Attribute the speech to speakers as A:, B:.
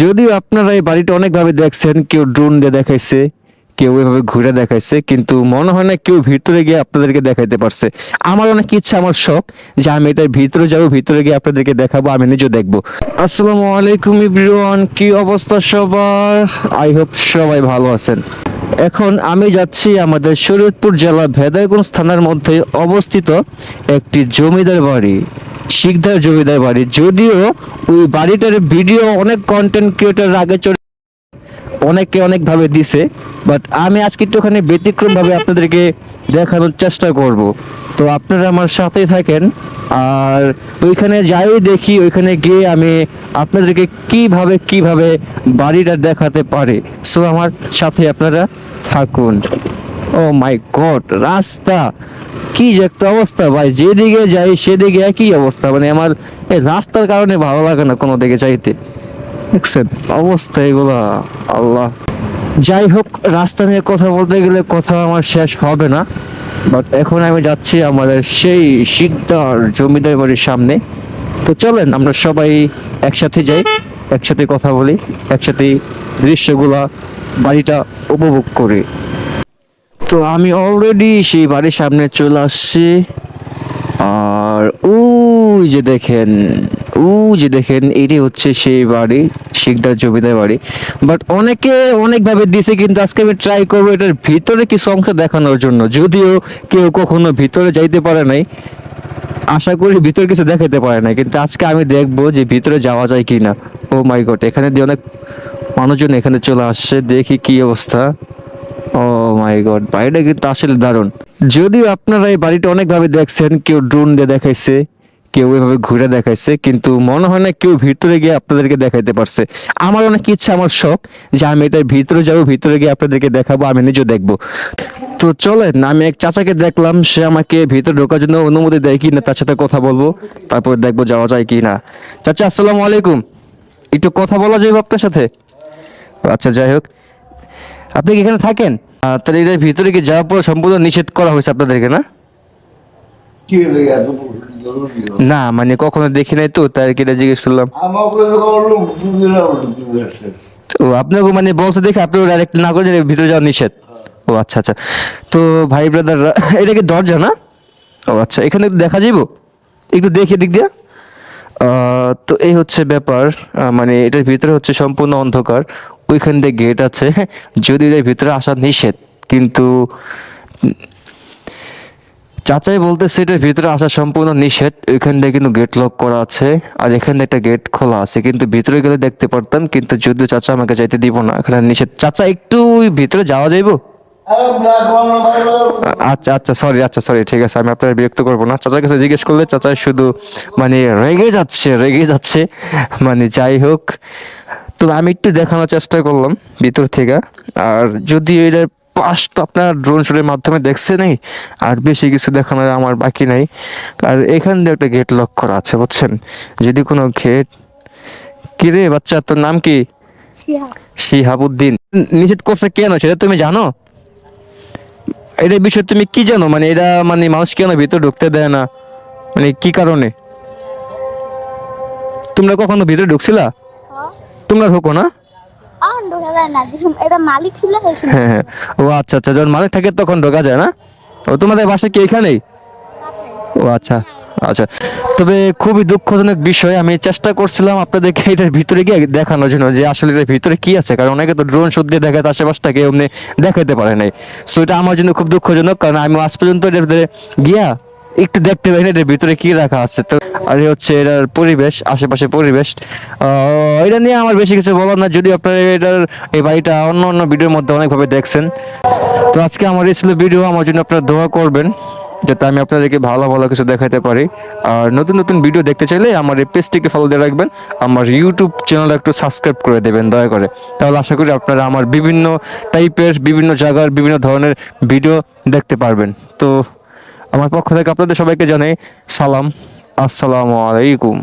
A: যদিও আপনারা এই বাড়িটা অনেকভাবে দেখছেন, কেউ ড্রোন দিয়ে দেখাইছে, কেউ এভাবে ঘুরে দেখাইছে, কিন্তু মনে হয় না কেউ ভিতরে গিয়ে আপনাদেরকে দেখাইতে পারছে। আমার অনেক ইচ্ছা, আমার শখ যে আমি এটার ভিতরে যাব, ভিতরে গিয়ে আপনাদেরকে দেখাবো, আমি নিজেও দেখব। আসসালামু আলাইকুম ইব্রিওয়ান কি অবস্থা সবার? আই হোপ সবাই ভালো আছেন। এখন আমি যাচ্ছি আমাদের শরীয়তপুর জেলা ভেদায়গঞ্জ থানার মধ্যে অবস্থিত একটি জমিদার বাড়ি। শিকদার জমিদার বাড়ি। যদিও ওই বাড়িটার ভিডিও অনেক কন্টেন্ট ক্রিয়েটার আগে চলে অনেকে অনেকভাবে দিছে বাট আমি আজকে একটুখানি ব্যতিক্রম ভাবে আপনাদেরকে দেখানোর চেষ্টা করব। তো আপনারা আমার সাথেই থাকেন, আর ওইখানে যাই দেখি, ওইখানে গিয়ে আমি আপনাদেরকে কীভাবে কীভাবে বাড়িটা দেখাতে পারি। সো আমার সাথে আপনারা থাকুন। ও মাই গড রাস্তা! কি যে একটা অবস্থা ভাই, যেদিকে যাই সেদিকে একই অবস্থা। মানে আমার এই রাস্তার কারণে ভালো লাগে না কোনো দিকে যাইতে। অবস্থা এগুলা, আল্লাহ। যাই হোক, রাস্তা নিয়ে কথা বলতে গেলে কথা আমার শেষ হবে না। বাট এখন আমি যাচ্ছি আমাদের সেই শিকদার জমিদার বাড়ির সামনে। তো চলেন, আমরা সবাই একসাথে যাই, একসাথে কথা বলি, একসাথে দৃশ্যগুলা, বাড়িটা উপভোগ করি। তো আমি অলরেডি সেই বাড়ির সামনে চলে আসছি। আর ওই যে দেখেন, ওই যে দেখেন এটাই হচ্ছে সেই বাড়ি, শিকদার জমিদার বাড়ি। বাট অনেকে অনেকভাবে দিছে, কিন্তু আজকে আমি ট্রাই করব এটার ভিতরে কিছু অংশ দেখানোর জন্য। যদিও কেউ কখনো ভিতরে যাইতে পারে নাই, আশা করি ভিতরে কিছু দেখাতে পারে না কিন্তু আজকে আমি দেখব যে ভিতরে যাওয়া যায় কি না ও মাই গড এখানে দিয়ে অনেক মানুষজন এখানে চলে আসছে, দেখি কি অবস্থা। ও মাই গড বাড়িটা কিন্তু আসলে দারুণ। যদিও আপনারা এই বাড়িটা অনেকভাবে দেখছেন, কেউ ড্রোন দিয়ে দেখাইছে, কেউ এভাবে ঘুরে দেখাইছে, কিন্তু মনে হয় না কেউ ভিতরে গিয়ে আপনাদেরকে দেখাইতে পারছে। আমার অনেক ইচ্ছা, আমার শখ যে আমি এটার ভিতরে যাব, ভিতরে গিয়ে আপনাদেরকে দেখাবো, আমি নিজেও দেখব। তো চলেন, আমি এক চাচাকে দেখলাম, সে আমাকে ভিতরে ঢোকার জন্য অনুমতি দেয় কি না তার সাথে কথা বলব, তারপর দেখব যাওয়া যায় কি না। চাচা, আসসালামু আলাইকুম। একটু কথা বলা যাবে আপনার সাথে? আচ্ছা যাই হোক। আপনি কি এখানে থাকেন? তাহলে এটার ভিতরে কি যাওয়ার পর সম্পূর্ণ নিষেধ করা হয়েছে আপনাদেরকে না? না মানে কখনো দেখি নাই তো তাই কি জিজ্ঞেস করলাম। ও আপনাকে মানে বলছে দেখে আপনি ডাইরেক্ট না করে ভিতরে যাওয়া নিষেধ। ও আচ্ছা আচ্ছা। তো ভাই ব্রাদার এটা কি দরজা না? ও আচ্ছা এখানে দেখা যাইব? একটু দেখি দিক দিয়ে। তো এই হচ্ছে ব্যাপার মানে এটার ভিতরে হচ্ছে সম্পূর্ণ অন্ধকার। ওইখান দিয়ে গেট আছে। যদি এর ভিতরে আসা নিষেধ, কিন্তু চাচাই বলতেছে এটার ভিতরে আসা সম্পূর্ণ নিষেধ। ওইখান দিয়ে কিন্তু গেট লক করা আছে, আর এখানে একটা গেট খোলা আছে। কিন্তু ভিতরে গেলে দেখতে পারতাম, কিন্তু যদিও চাচা আমাকে যাইতে দিব না। এখানে নিষেধ। চাচা, একটু ভিতরে যাওয়া যাইবো? আচ্ছা আচ্ছা সরি আচ্ছা সরি ঠিক আছে, আমি আপনার বিরক্ত করব না। চাচার কাছে জিজ্ঞেস করলে চাচা শুধু মানে রেগে যাচ্ছে রেগে যাচ্ছে। মানে যাই হোক তো আমি একটু দেখানোর চেষ্টা করলাম ভিতর থেকে। আর যদি এটার পাশ তো আপনার ড্রোন শুটের মাধ্যমে দেখছে নেই আর বেশি কিছু দেখানোর আমার বাকি নাই। আর এখান দিয়ে একটা গেট লক করা আছে বুঝছেন? যদি কোনো গেট কিরে বাচ্চা তোর নাম কি? শিহাবুদ্দিন। নিষেধ করছে কেন? সেটা তুমি জানো? এটা বিষয়ে তুমি কি জানো? মানে এটা মানে মানুষ কেন ভিতরে ঢুকতে দেয় না? মানে কি কারণে? তোমরা কখনো ভিতরে ঢুকছিলা? তোমরা ঢুকো না?
B: এটা
A: হ্যাঁ হ্যাঁ। ও আচ্ছা আচ্ছা যখন মালিক থাকে তখন ঢোকা যায় না? ও তোমাদের বাসা কি এখানেই? ও আচ্ছা আচ্ছা। তবে খুবই দুঃখজনক বিষয় আমি চেষ্টা করছিলাম আপনাদেরকে এটার ভিতরে গিয়ে দেখানোর জন্য যে আসলে এটার ভিতরে কি আছে কারণ অনেকে তো ড্রোন শুট দিয়ে দেখাতে আশেপাশটাকে এমনি দেখাতে পারে নাই। সো এটা আমার জন্য খুব দুঃখজনক কারণ আমি আজ পর্যন্ত এটার ভিতরে গিয়া একটু দেখতে পাই না এটার ভিতরে কি রাখা আছে। তো আর হচ্ছে এটার পরিবেশ, আশেপাশে পরিবেশ। এটা নিয়ে আমার বেশি কিছু বলার না যদি আপনারা এটার, এই বাড়িটা অন্য অন্য ভিডিওর মধ্যে অনেকভাবে দেখছেন। তো আজকে আমার এই ছিল ভিডিও, আমার জন্য আপনারা দোয়া করবেন, যাতে আমি আপনাদেরকে ভালো ভালো কিছু দেখাতে পারি। আর নতুন নতুন ভিডিও দেখতে চাইলে আমার এই পেজটিকে ফলো দিয়ে রাখবেন, আমার ইউটিউব চ্যানেল একটু সাবস্ক্রাইব করে দেবেন, দয়া করে। তাহলে আশা করি আপনারা আমার বিভিন্ন টাইপের বিভিন্ন জায়গার, বিভিন্ন ধরনের ভিডিও দেখতে পারবেন। তো আমার পক্ষ থেকে আপনাদের সবাইকে জানাই সালাম। আসসালামু আলাইকুম।